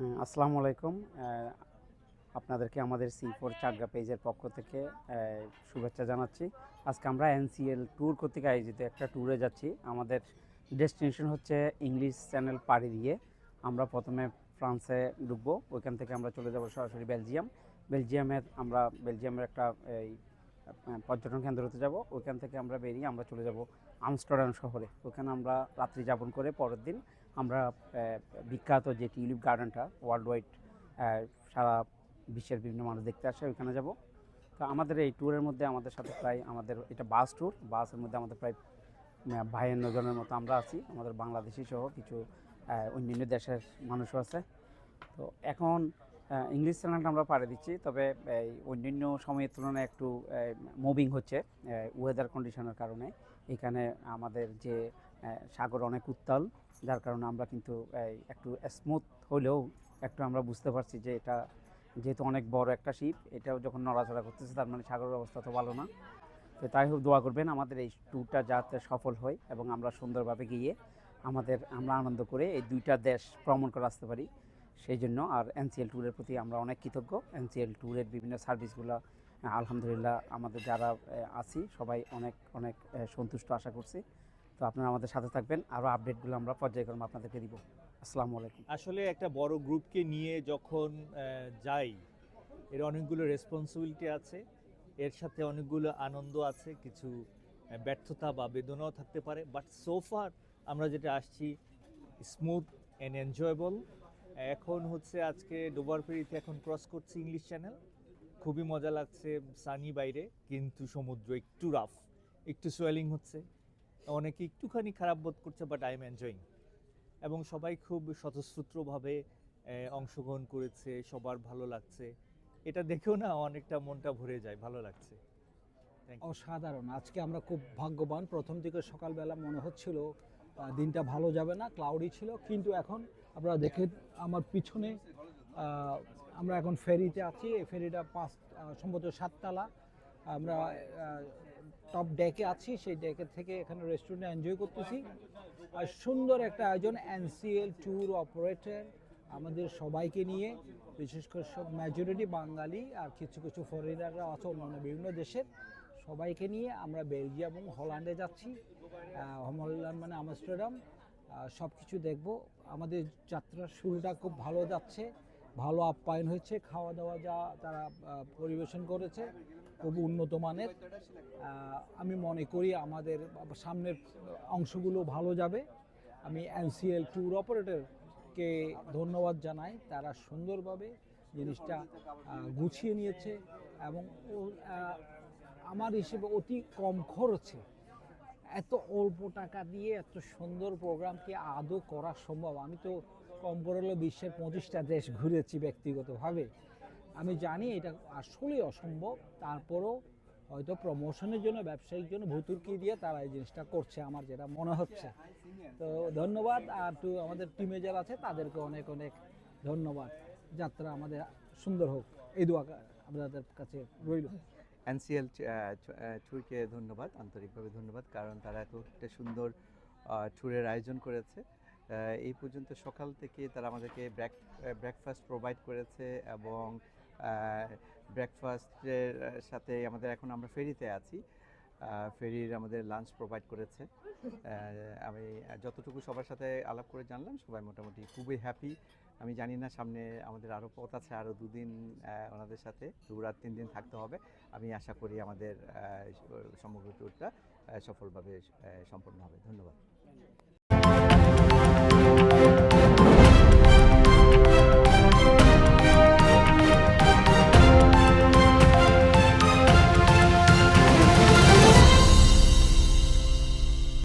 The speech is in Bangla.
আসসালামু আলাইকুম। আপনাদেরকে আমাদের সি ফোর চাকরা পেজের পক্ষ থেকে শুভেচ্ছা জানাচ্ছি। আজকে আমরা এনসিএল ট্যুর কর্তৃক আয়োজিত একটা ট্যুরে যাচ্ছি। আমাদের ডেস্টিনেশন হচ্ছে ইংলিশ চ্যানেল পাড়ি দিয়ে আমরা প্রথমে ফ্রান্সে ঢুকবো, ওইখান থেকে আমরা চলে যাব সরাসরি বেলজিয়াম। বেলজিয়ামের আমরা, বেলজিয়ামের একটা, এই পর্যটন কেন্দ্রতে যাব। ওইখান থেকে আমরা বেরিয়ে আমরা চলে যাব আমস্টারডাম শহরে। ওখানে আমরা রাত্রি যাপন করে পরের দিন আমরা বিখ্যাত যে টিউলিপ গার্ডেনটা ওয়ার্ল্ড ওয়াইড সারা বিশ্বের বিভিন্ন মানুষ দেখতে আসে ওইখানে যাব। তো আমাদের এই ট্যুরের মধ্যে আমাদের সাথে প্রায় আমাদের, এটা বাস ট্যুর, বাসের মধ্যে আমাদের প্রায় বাহান্ন জনের মতো আমরা আছি, আমাদের বাংলাদেশি সহ কিছু অন্যান্য দেশের মানুষও আছে। তো এখন ইংলিশ চ্যানেলটা আমরা পাড়ে দিচ্ছি, তবে অন্যান্য সময়ের তুলনায় একটু মুভিং হচ্ছে ওয়েদার কন্ডিশনের কারণে। এখানে আমাদের যে সাগর অনেক উত্তাল যার কারণে আমরা কিন্তু একটু স্মুথ হলেও একটু আমরা বুঝতে পারছি যে এটা যেহেতু অনেক বড় একটা শিপ এটাও যখন নড়াচড়া করতেছে তার মানে সাগরের অবস্থা তো ভালো না। তো তাই হোক, দোয়া করবেন আমাদের এই ট্যুরটা যাতে সফল হয় এবং আমরা সুন্দরভাবে গিয়ে আমাদের, আমরা আনন্দ করে এই দুইটা দেশ ভ্রমণ করে আসতে পারি। সেই জন্য আর এনসিএল ট্যুরের প্রতি আমরা অনেক কৃতজ্ঞ। এনসিএল ট্যুরের বিভিন্ন সার্ভিসগুলো আলহামদুলিল্লাহ আমাদের যারা আছি, সবাই অনেক অনেক সন্তুষ্ট আশা করছি। তো আপনারা আমাদের সাথে থাকবেন। আরও আপডেটগুলো আমরা পর্যায়ক্রমে আপনাদেরকে দিব। আসসালামু আলাইকুম। আসলে একটা বড় গ্রুপকে নিয়ে যখন যাই, এর অনেকগুলো রেসপন্সিবিলিটি আছে, এর সাথে অনেকগুলো আনন্দ আছে, কিছু ব্যর্থতা বা বেদনাও থাকতে পারে বাট সোফার আমরা যেটা আসছি স্মুথ অ্যান্ড এনজয়েবল এখন হচ্ছে আজকে ডোবার ফেরিতে এখন ক্রস করছি ইংলিশ চ্যানেল খুবই মজা লাগছে সানি বাইরে, কিন্তু সমুদ্র একটু রাফ একটু সোয়েলিং হচ্ছে। অনেকে একটুখানি খারাপ বোধ করছে বাট আই এম এনজয়িং এবং সবাই খুব স্বতঃস্ফূর্তভাবে অংশগ্রহণ করেছে, সবার ভালো লাগছে। এটা দেখেও না অনেকটা মনটা ভরে যায়, ভালো লাগছে। অসাধারণ। আজকে আমরা খুব ভাগ্যবান। প্রথম দিকে সকালবেলা মনে হচ্ছিল দিনটা ভালো যাবে না ক্লাউডি ছিল, কিন্তু এখন আপনারা দেখে, আমার পিছনে আমরা এখন ফেরিতে আছি। এই ফেরিটা পাঁচ সম্ভবত সাততলা। আমরা টপ ডেকে আছি, সেই ডেকে থেকে এখানে রেস্টুরেন্টে এনজয় করতেছি। আর সুন্দর একটা আয়োজন এনসিএল ট্যুর অপারেটর আমাদের সবাইকে নিয়ে, বিশেষ করে সব মেজরিটি বাঙালি আর কিছু কিছু ফরেনাররা আছে, অন্যান্য বিভিন্ন দেশের, সবাইকে নিয়ে আমরা বেলজিয়াম এবং হল্যান্ডে যাচ্ছি। হল্যান্ড মানে আমস্টারডাম সব কিছু দেখব। আমাদের যাত্রার শুরুটা খুব ভালো যাচ্ছে, ভালো আপ্যায়ন হয়েছে খাওয়া দাওয়া যা তারা পরিবেশন করেছে। খুব উন্নত মানের। আমি মনে করি আমাদের সামনের অংশগুলো ভালো যাবে। আমি এনসিএল ট্যুর অপারেটরকে ধন্যবাদ জানাই। তারা সুন্দরভাবে জিনিসটা গুছিয়ে নিয়েছে এবং আমার হিসেবে অতি কম খরচে এত অল্প টাকা দিয়ে এত সুন্দর প্রোগ্রামকে আদৌ করা সম্ভব। আমি তো কম করে হলেও বিশ্বের পঁচিশটা দেশ ঘুরেছি ব্যক্তিগতভাবে। আমি জানি এটা আসলেই অসম্ভব, তারপরও হয়তো প্রমোশনের জন্য, ব্যবসায়িক জন্য ভুতুরকি দিয়ে তারা এই জিনিসটা করছে আমার যেটা মনে হচ্ছে। তো ধন্যবাদ, আর তো আমাদের টিমে যারা আছে তাদেরকে অনেক অনেক ধন্যবাদ। যাত্রা আমাদের সুন্দর হোক। এই দোয়া আপনাদের কাছে রইল। এনসিএল ট্যুরকে ধন্যবাদ, আন্তরিকভাবে ধন্যবাদ, কারণ তারা এত একটা সুন্দর ট্যুরের আয়োজন করেছে। এই পর্যন্ত সকাল থেকে তারা আমাদেরকে ব্রেক ব্রেকফাস্ট প্রোভাইড করেছে এবং ব্রেকফাস্টের সাথে আমাদের এখন আমরা ফেরিতে আছি। ফেরির আমাদের লাঞ্চ প্রোভাইড করেছে। আমি যতটুকু সবার সাথে আলাপ করে জানলাম, সবাই মোটামুটি খুবই হ্যাপি আমি জানি না সামনে আমাদের আরও পথ আছে আরও দুদিন ওনাদের সাথে দু রাত তিন দিন থাকতে হবে। আমি আশা করি আমাদের সমগ্র ট্যুরটা সফলভাবে সম্পন্ন হবে। ধন্যবাদ।